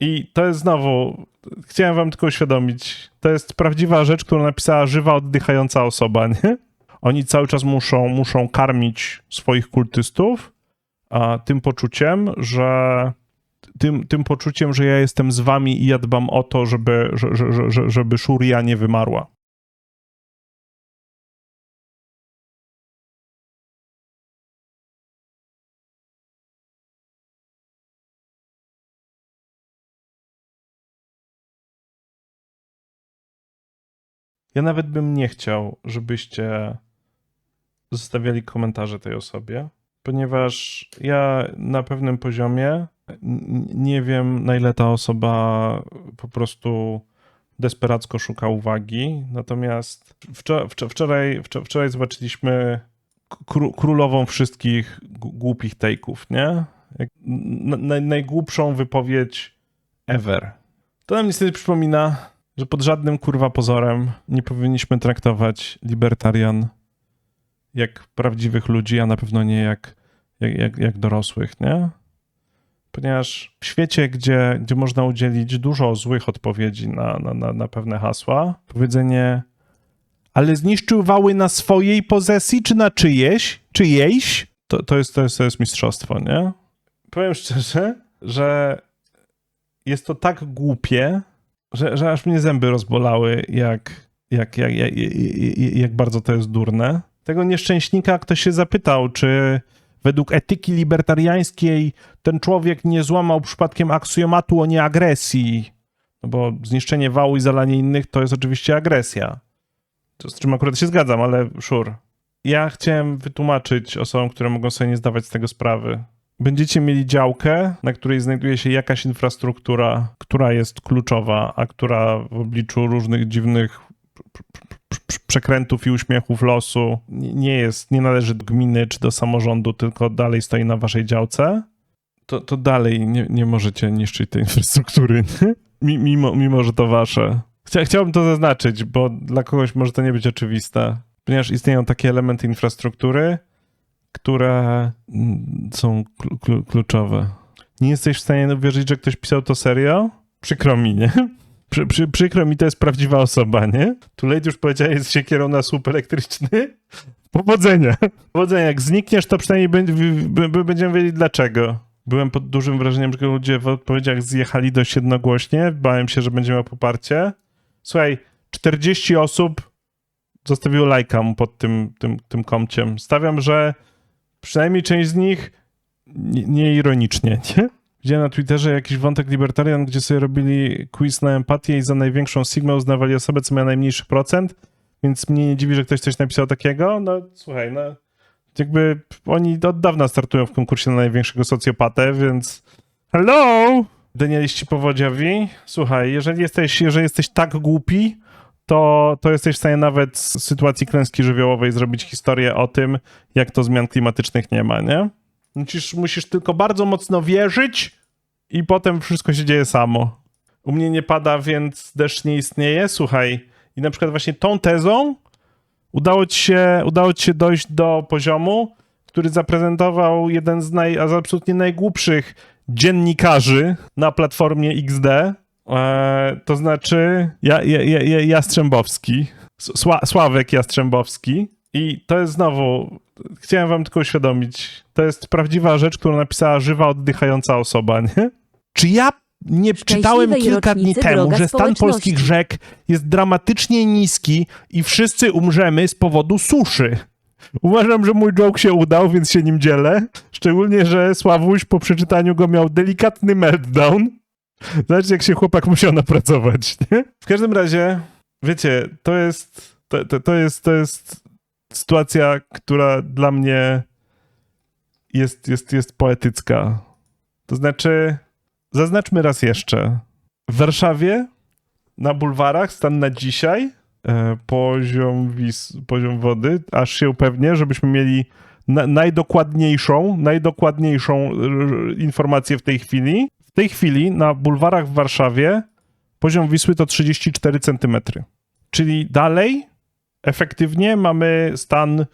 I to jest znowu, chciałem wam tylko uświadomić, to jest prawdziwa rzecz, którą napisała żywa, oddychająca osoba, nie? Oni cały czas muszą, muszą karmić swoich kultystów a, tym poczuciem, że tym, tym poczuciem, że ja jestem z wami i ja dbam o to, żeby, że, że, że- że, żeby Shuria nie wymarła. Ja nawet bym nie chciał, żebyście zostawiali komentarze tej osobie, ponieważ ja na pewnym poziomie nie wiem, na ile ta osoba po prostu desperacko szuka uwagi. Natomiast wczor- wczor- wczoraj, wczor- wczoraj zobaczyliśmy kró- królową wszystkich głupich take'ów, nie? Najgłupszą wypowiedź ever. To nam niestety przypomina, że pod żadnym kurwa pozorem nie powinniśmy traktować libertarian jak prawdziwych ludzi, a na pewno nie jak, jak, jak, jak dorosłych, nie? Ponieważ w świecie, gdzie, gdzie można udzielić dużo złych odpowiedzi na, na, na, na pewne hasła, powiedzenie ale zniszczył wały na swojej posesji, czy na czyjeś? Czyjejś? To, to, jest, to, jest, to jest mistrzostwo, nie? Powiem szczerze, że jest to tak głupie, że, że aż mnie zęby rozbolały, jak, jak, jak, jak, jak, bardzo to jest durne. Tego nieszczęśnika ktoś się zapytał, czy według etyki libertariańskiej ten człowiek nie złamał przypadkiem aksjomatu o nieagresji. No bo zniszczenie wału i zalanie innych to jest oczywiście agresja. Z czym akurat się zgadzam, ale szur. Ja chciałem wytłumaczyć osobom, które mogą sobie nie zdawać z tego sprawy. Będziecie mieli działkę, na której znajduje się jakaś infrastruktura, która jest kluczowa, a która w obliczu różnych dziwnych przekrętów i uśmiechów losu nie jest, nie należy do gminy czy do samorządu, tylko dalej stoi na waszej działce, to, to dalej nie, nie możecie niszczyć tej infrastruktury, mimo, mimo, że to wasze. Chcia, chciałbym to zaznaczyć, bo dla kogoś może to nie być oczywiste, ponieważ istnieją takie elementy infrastruktury, które mm, są klu- klu- kluczowe. Nie jesteś w stanie uwierzyć, że ktoś pisał to serio? Przykro mi, nie? Przy, przy, przykro mi, to jest prawdziwa osoba, nie? Tulejt już powiedział, jest siekierą na słup elektryczny. Powodzenia. Powodzenia. Jak znikniesz, to przynajmniej będziemy wiedzieć dlaczego. Byłem pod dużym wrażeniem, że ludzie w odpowiedziach zjechali dość jednogłośnie. Bałem się, że będzie miał poparcie. Słuchaj, 40 osób zostawiło lajka mu pod tym, tym, tym komciem. Stawiam, że przynajmniej część z nich nie, nie nie? Widziałem na Twitterze jakiś wątek libertarian, gdzie sobie robili quiz na empatię i za największą sigmę uznawali osobę, co miała najmniejszy procent, więc mnie nie dziwi, że ktoś coś napisał takiego. No słuchaj, no jakby oni od dawna startują w konkursie na największego socjopatę, więc hello! Danieliści powodziowi, słuchaj, jeżeli jesteś, jeżeli jesteś tak głupi, to, to jesteś w stanie nawet z sytuacji klęski żywiołowej zrobić historię o tym, jak to zmian klimatycznych nie ma, nie? Musisz, musisz tylko bardzo mocno wierzyć i potem wszystko się dzieje samo. U mnie nie pada, więc deszcz nie istnieje. Słuchaj, i na przykład właśnie tą tezą udało ci się, udało ci się dojść do poziomu, który zaprezentował jeden z naj, z absolutnie najgłupszych dziennikarzy na platformie XD. E, to znaczy ja, ja, ja, ja- Jastrzębowski. Sła, Sławek Jastrzębowski. I to jest znowu, chciałem wam tylko uświadomić, to jest prawdziwa rzecz, którą napisała żywa, oddychająca osoba, nie? Czy ja nie czytałem kilka dni temu, że stan polskich rzek jest dramatycznie niski i wszyscy umrzemy z powodu suszy? Uważam, że mój joke się udał, więc się nim dzielę. Szczególnie, że Sławuś po przeczytaniu go miał delikatny meltdown. Zobaczcie, jak się chłopak musiał napracować, nie? W każdym razie, wiecie, to jest, to, to, to jest, to jest sytuacja, która dla mnie jest, jest, jest poetycka. To znaczy, zaznaczmy raz jeszcze. W Warszawie na bulwarach stan na dzisiaj e, poziom, wis, poziom wody, aż się upewnię, żebyśmy mieli na, najdokładniejszą, najdokładniejszą informację w tej chwili. Tej chwili na bulwarach w Warszawie poziom Wisły to 34 cm. Czyli dalej efektywnie mamy stan,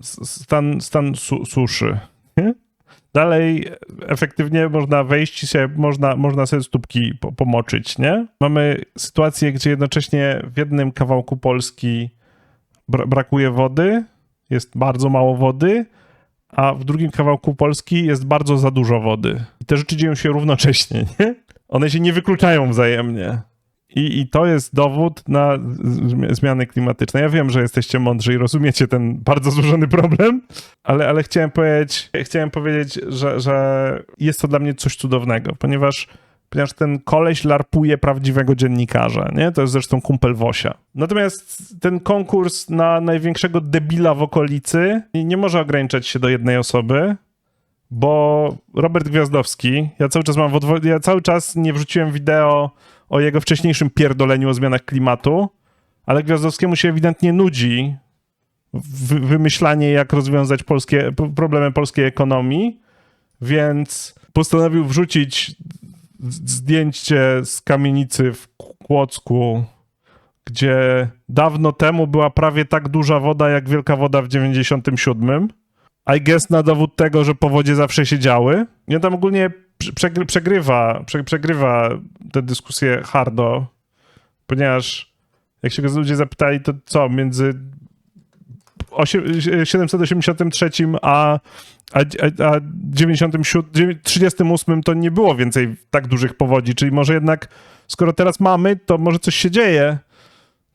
stan, stan su, suszy. Dalej efektywnie można wejść się, można, można sobie stópki po, pomoczyć, nie? Mamy sytuację, gdzie jednocześnie w jednym kawałku Polski bra brakuje wody, jest bardzo mało wody, a w drugim kawałku Polski jest bardzo za dużo wody. I te rzeczy dzieją się równocześnie, nie? One się nie wykluczają wzajemnie. I, I to jest dowód na zmiany klimatyczne. Ja wiem, że jesteście mądrzy i rozumiecie ten bardzo złożony problem, ale, ale chciałem powiedzieć, chciałem powiedzieć że, że jest to dla mnie coś cudownego, ponieważ, ponieważ ten koleś larpuje prawdziwego dziennikarza, nie? To jest zresztą kumpel Wosia. Natomiast ten konkurs na największego debila w okolicy nie, może ograniczać się do jednej osoby, bo Robert Gwiazdowski, ja cały czas mam w ja cały czas nie wrzuciłem wideo o jego wcześniejszym pierdoleniu o zmianach klimatu, ale Gwiazdowskiemu się ewidentnie nudzi wy- wymyślanie, jak rozwiązać polskie, problemy polskiej ekonomii, więc postanowił wrzucić zdjęcie z kamienicy w Kłodzku, gdzie dawno temu była prawie tak duża woda, jak wielka woda w 97. I guess na dowód tego, że powodzie zawsze się działy. On tam ogólnie prze- przegry- przegrywa, prze- przegrywa tę dyskusję hardo, ponieważ jak się go ludzie zapytali, to co, między 783 a, a, a 97, 38 to nie było więcej tak dużych powodzi, czyli może jednak skoro teraz mamy, to może coś się dzieje,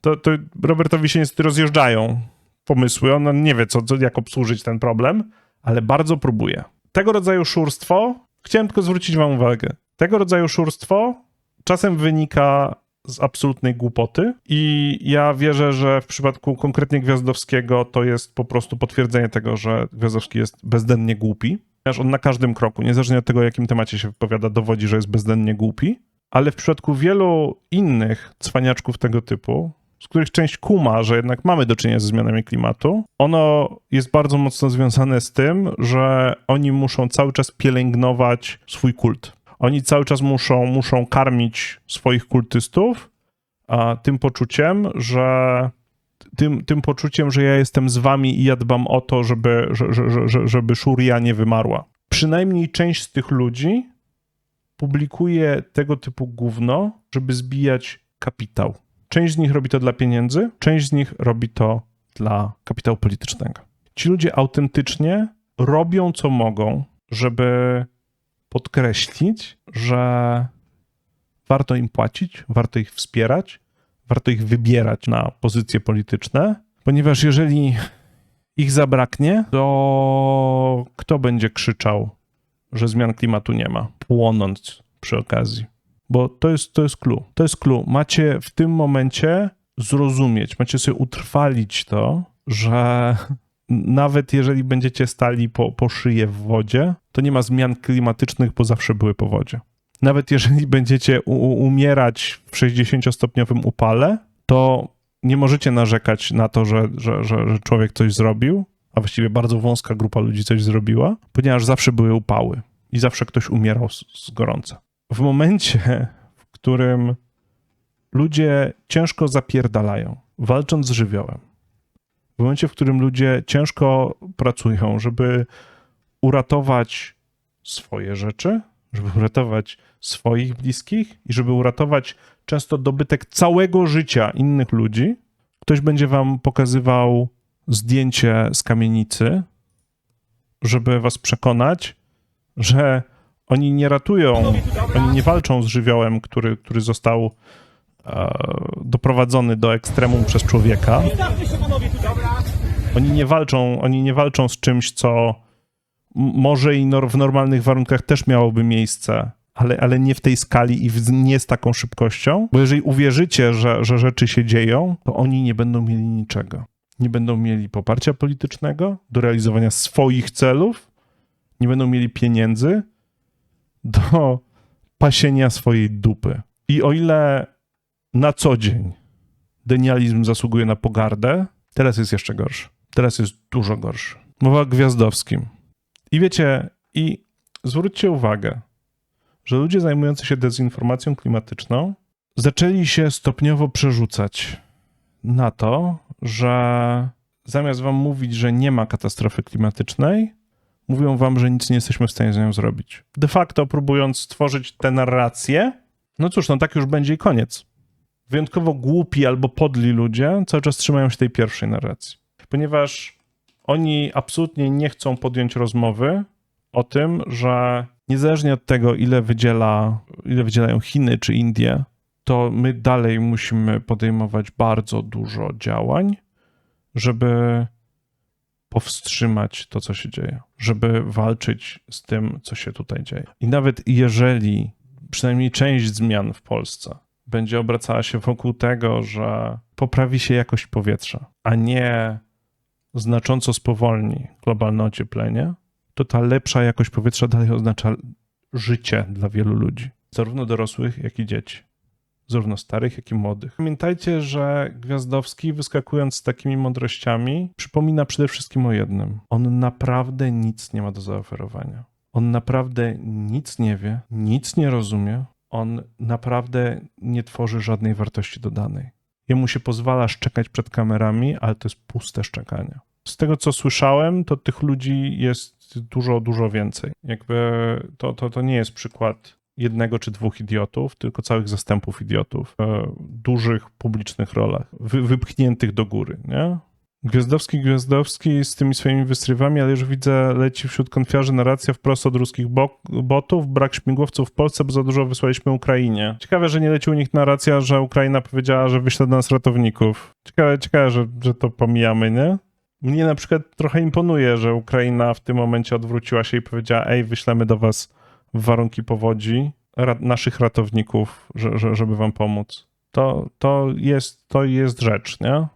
to, to Robertowi się niestety rozjeżdżają pomysły, on nie wie, co, co, jak obsłużyć ten problem, ale bardzo próbuje. Tego rodzaju szurstwo, chciałem tylko zwrócić wam uwagę, tego rodzaju szurstwo czasem wynika z absolutnej głupoty i ja wierzę, że w przypadku konkretnie Gwiazdowskiego to jest po prostu potwierdzenie tego, że Gwiazdowski jest bezdennie głupi, ponieważ on na każdym kroku, niezależnie od tego, jakim temacie się wypowiada, dowodzi, że jest bezdennie głupi, ale w przypadku wielu innych cwaniaczków tego typu, z których część kuma, że jednak mamy do czynienia ze zmianami klimatu, ono jest bardzo mocno związane z tym, że oni muszą cały czas pielęgnować swój kult. Oni cały czas muszą, muszą karmić swoich kultystów a, tym poczuciem, że tym, tym poczuciem, że ja jestem z wami i ja dbam o to, żeby, że, że, że- że, żeby Szuria nie wymarła. Przynajmniej część z tych ludzi publikuje tego typu gówno, żeby zbijać kapitał. Część z nich robi to dla pieniędzy, część z nich robi to dla kapitału politycznego. Ci ludzie autentycznie robią co mogą, żeby podkreślić, że warto im płacić, warto ich wspierać, warto ich wybierać na pozycje polityczne, ponieważ jeżeli ich zabraknie, to kto będzie krzyczał, że zmian klimatu nie ma, płonąc przy okazji? Bo to jest, to jest clue. To jest clue. Macie w tym momencie zrozumieć, macie sobie utrwalić to, że nawet jeżeli będziecie stali po, po szyję w wodzie, to nie ma zmian klimatycznych, bo zawsze były powodzie. Nawet jeżeli będziecie umierać w 60-stopniowym upale, to nie możecie narzekać na to, że, że, że, że człowiek coś zrobił, a właściwie bardzo wąska grupa ludzi coś zrobiła, ponieważ zawsze były upały i zawsze ktoś umierał z, z gorąca. W momencie, w którym ludzie ciężko zapierdalają, walcząc z żywiołem, w momencie, w którym ludzie ciężko pracują, żeby uratować swoje rzeczy, żeby uratować swoich bliskich i żeby uratować często dobytek całego życia innych ludzi, ktoś będzie wam pokazywał zdjęcie z kamienicy, żeby was przekonać, że oni nie ratują, oni nie walczą z żywiołem, który, który został e, doprowadzony do ekstremum przez człowieka. Oni nie walczą, oni nie walczą z czymś, co może i w normalnych warunkach też miałoby miejsce, ale, ale nie w tej skali i w, nie z taką szybkością, bo jeżeli uwierzycie, że, że rzeczy się dzieją, to oni nie będą mieli niczego. Nie będą mieli poparcia politycznego do realizowania swoich celów, nie będą mieli pieniędzy do pasienia swojej dupy. I o ile na co dzień denializm zasługuje na pogardę, teraz jest jeszcze gorszy. Teraz jest dużo gorszy. Mowa o Gwiazdowskim. I wiecie, i zwróćcie uwagę, że ludzie zajmujący się dezinformacją klimatyczną zaczęli się stopniowo przerzucać na to, że zamiast wam mówić, że nie ma katastrofy klimatycznej, mówią wam, że nic nie jesteśmy w stanie z nią zrobić. De facto próbując stworzyć tę narrację, no cóż, no tak już będzie i koniec. Wyjątkowo głupi albo podli ludzie cały czas trzymają się tej pierwszej narracji. Ponieważ oni absolutnie nie chcą podjąć rozmowy o tym, że niezależnie od tego, ile, wydziela, ile wydzielają Chiny czy Indie, to my dalej musimy podejmować bardzo dużo działań, żeby powstrzymać to, co się dzieje, żeby walczyć z tym, co się tutaj dzieje. I nawet jeżeli przynajmniej część zmian w Polsce będzie obracała się wokół tego, że poprawi się jakość powietrza, a nie znacząco spowolni globalne ocieplenie, to ta lepsza jakość powietrza dalej oznacza życie dla wielu ludzi, zarówno dorosłych, jak i dzieci. Zarówno starych, jak i młodych. Pamiętajcie, że Gwiazdowski, wyskakując z takimi mądrościami, przypomina przede wszystkim o jednym. On naprawdę nic nie ma do zaoferowania. On naprawdę nic nie wie, nic nie rozumie, on naprawdę nie tworzy żadnej wartości dodanej. Jemu się pozwala szczekać przed kamerami, ale to jest puste szczekanie. Z tego, co słyszałem, to tych ludzi jest dużo, dużo więcej. Jakby to, to, to nie jest przykład jednego czy dwóch idiotów, tylko całych zastępów idiotów w dużych publicznych rolach, wy, wypchniętych do góry, nie? Gwiazdowski, Gwiazdowski z tymi swoimi wystrywami, ale już widzę, leci wśród konfiarzy narracja wprost od ruskich bo botów, brak śmigłowców w Polsce, bo za dużo wysłaliśmy Ukrainie. Ciekawe, że nie leci u nich narracja, że Ukraina powiedziała, że wyśle do nas ratowników. Ciekawe, ciekawe że, że to pomijamy, nie? Mnie na przykład trochę imponuje, że Ukraina w tym momencie odwróciła się i powiedziała, ej, wyślemy do was w warunki powodzi naszych ratowników, że, że, żeby wam pomóc. To, to, jest, to jest rzecz, nie?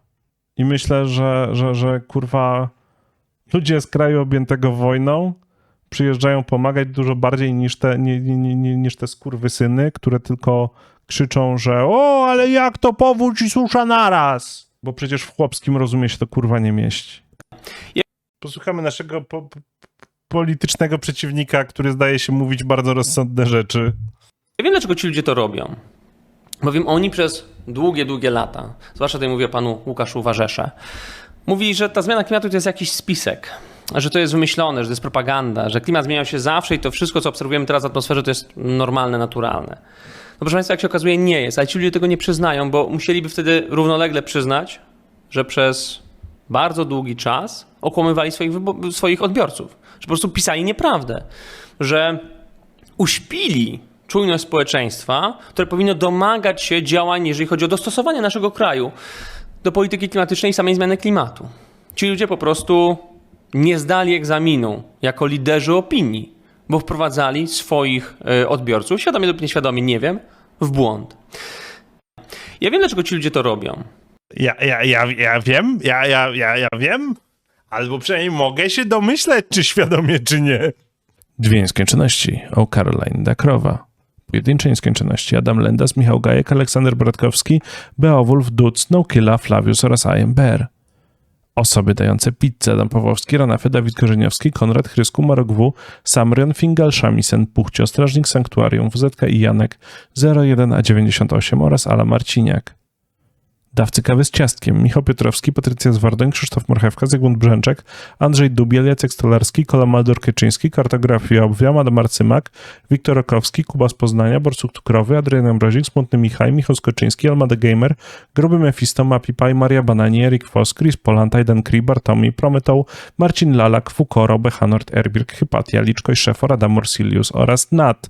I myślę, że, że, że kurwa ludzie z kraju objętego wojną przyjeżdżają pomagać dużo bardziej niż te, nie, nie, nie, niż te skurwysyny, które tylko krzyczą, że o, ale jak to powódź i susza naraz? Bo przecież w chłopskim rozumie się to kurwa nie mieści. Posłuchamy naszego po, po, politycznego przeciwnika, który zdaje się mówić bardzo rozsądne rzeczy. Ja wiem, dlaczego ci ludzie to robią. Bowiem oni przez długie, długie lata, zwłaszcza tutaj mówię panu Łukaszu Warzesze, mówi, że ta zmiana klimatu to jest jakiś spisek, że to jest wymyślone, że to jest propaganda, że klimat zmieniał się zawsze i to wszystko, co obserwujemy teraz w atmosferze, to jest normalne, naturalne. No proszę Państwa, jak się okazuje, nie jest, ale ci ludzie tego nie przyznają, bo musieliby wtedy równolegle przyznać, że przez bardzo długi czas okłamywali swoich, swoich odbiorców, że po prostu pisali nieprawdę, że uśpili czujność społeczeństwa, które powinno domagać się działań, jeżeli chodzi o dostosowanie naszego kraju do polityki klimatycznej i samej zmiany klimatu. Ci ludzie po prostu nie zdali egzaminu jako liderzy opinii, bo wprowadzali swoich e, odbiorców, świadomie lub nieświadomie, nie wiem, w błąd. Ja wiem, dlaczego ci ludzie to robią. Ja, ja, ja, ja wiem, ja, ja, ja, ja wiem, albo przynajmniej mogę się domyśleć, czy świadomie, czy nie. Dwie nieskończoności o Caroline Dakrowa. Pojedyncze nieskończoności Adam Lendas, Michał Gajek, Aleksander Bratkowski, Beowulf, Duc, No Killa, Flavius oraz Bear. Osoby dające pizzę Adam Pawłowski, Ranafy, Dawid Korzeniowski, Konrad Chrysku, Marok W, Samrion, Fingal, Shamisen, Puchcio, Strażnik Sanktuarium, WZK i Janek 01A98 oraz Ala Marciniak. Dawcy kawy z ciastkiem Michał Piotrowski, Patrycja Zwardoń, Krzysztof Morchewka, Zygmunt Brzęczek, Andrzej Dubiel, Jacek Stolarski, Kola Maldor Kyczyński, Kartografia Obwiam, Adam Marcymak, Wiktor Rokowski, Kuba z Poznania, Borsuk Cukrowy, Adrian Ambrozik, Smutny Michał, Michał Skoczyński, Almada Gamer, Gruby Mephisto, Mapi Pie, Maria Banani, Erik Foss, Chris Poland, Aidan Cree, Bartomi, Prometał, Marcin Lalak, Fukoro, Bechanort, Erbirk, Hypatia, Liczko, Szefor, Adam Morsilius oraz Nat.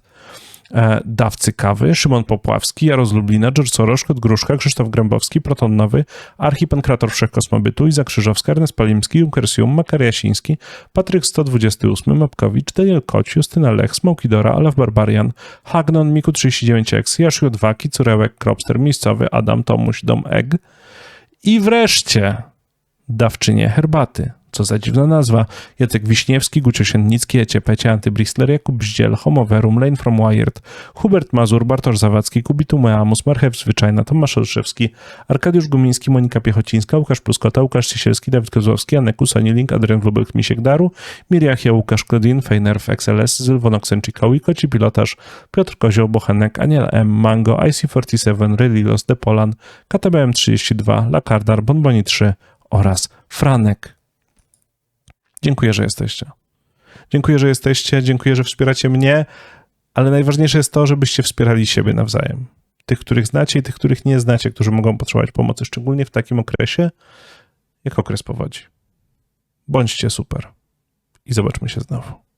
E, dawcy kawy, Szymon Popławski, Jarosz Lublina, George Soros, Kot Gruszka, Krzysztof Grębowski, Proton Nowy, Archipankrator Wszechkosmobytu, Iza Krzyżowska, Ernest Palimski, Junkersium, Makar Jasiński, Patryk 128, Mapkowicz, Daniel Koć, Justyna Lech, Smokidora, Alef Barbarian, Hagnon, Miku 39X, Jaszu Dwaki, Curełek, Kropster, Miejscowy, Adam Tomuś, Dom Egg i wreszcie dawczynie herbaty. Co za dziwna nazwa. Jacek Wiśniewski, Gucio Siennicki, Ecie Pecie, Antybristler, Jakub Bździel, Homoverum, Lane from Wired, Hubert Mazur, Bartosz Zawadzki, Kubitu Meamus, Marchew Zwyczajna, Tomasz Olszewski, Arkadiusz Gumiński, Monika Piechocińska, Łukasz Pluskota, Łukasz Ciesielski, Dawid Kozłowski, Anek Link, Adrian Wlubek, Misiek Daru, Miriachia, Łukasz Kledin, Fejnerf, XLS, Zylwon Oksenczykowi, Koci Pilotaż, Piotr Kozioł, Bochenek, Aniel M, Mango, IC47, Relilos, Depolan, KTBM 32, Lakardar, Bonboni 3 oraz Franek. Dziękuję, że jesteście. Dziękuję, że jesteście, dziękuję, że wspieracie mnie, ale najważniejsze jest to, żebyście wspierali siebie nawzajem. Tych, których znacie i tych, których nie znacie, którzy mogą potrzebować pomocy, szczególnie w takim okresie, jak okres powodzi. Bądźcie super i zobaczmy się znowu.